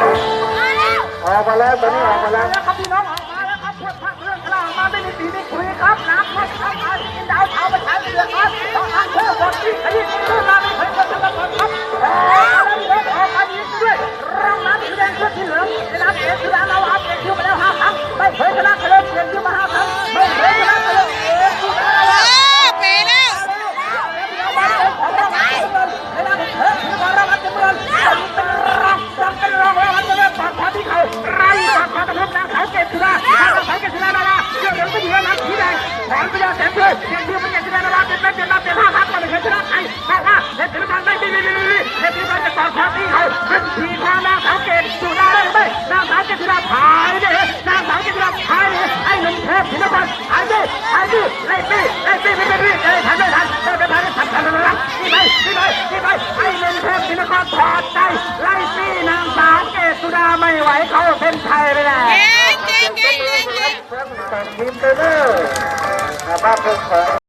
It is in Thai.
ออกมาแล้วตอนนี้ออกมาแล้วแล้วครับพี่น้องออกมาแล้วครับพวกพระเครื่องกลางมาไม่มีปีไม่คุยครับน้ำพัดข้ามมากินดาวเช้าไปใช้เรือครับต้องทางเพื่อบทที่ขยี้ขึ้นมาไม่เคยเกิดขึ้นมาก่อนครับแล้วเดินออกมายิงด้วยรางน้ำสีแดงเสื้อที่เหลืองในน้ำเอสุดา ตะลุกนางสาวเกศสุดาทางสาวเกศสุดาดาราเรื่องเรื่องไม่อยู่แล้วน้ำสีแดงขอนพญาแสนเพื่อเพียงชื่อพญาสุดาดาราเป็นเป็นเป็นเป็นห้าครั้งก็ไม่เคยชนะใครบอกว่าเห็นศิลปะไม่ดีดีดีดีเห็นศิลปะจะต่อความที่เขาเป็นทีความนางสาวเกศสุดาได้ไหมนางสาวเกศสุดาพายเด้นางสาวเกศสุดาพายไอ้หนุ่มเทพศิลปะหายดิหายดิไล่ปีไล่ปีไม่เป็นรีเอ้ยทันไม่ทันไม่เป็นทันทันทันทันทันนี่ไปนี่ไปนี่ไปไอ้หนุ่มเทพศิลปะถอดใจไล่ปีนางสาวเกศสุดาไม่ไหวเขาเป็นไทยไปแล้ว เก่งเก่งเก่งเก่งเก่งทีมเตอร์บ้านเพิ่อง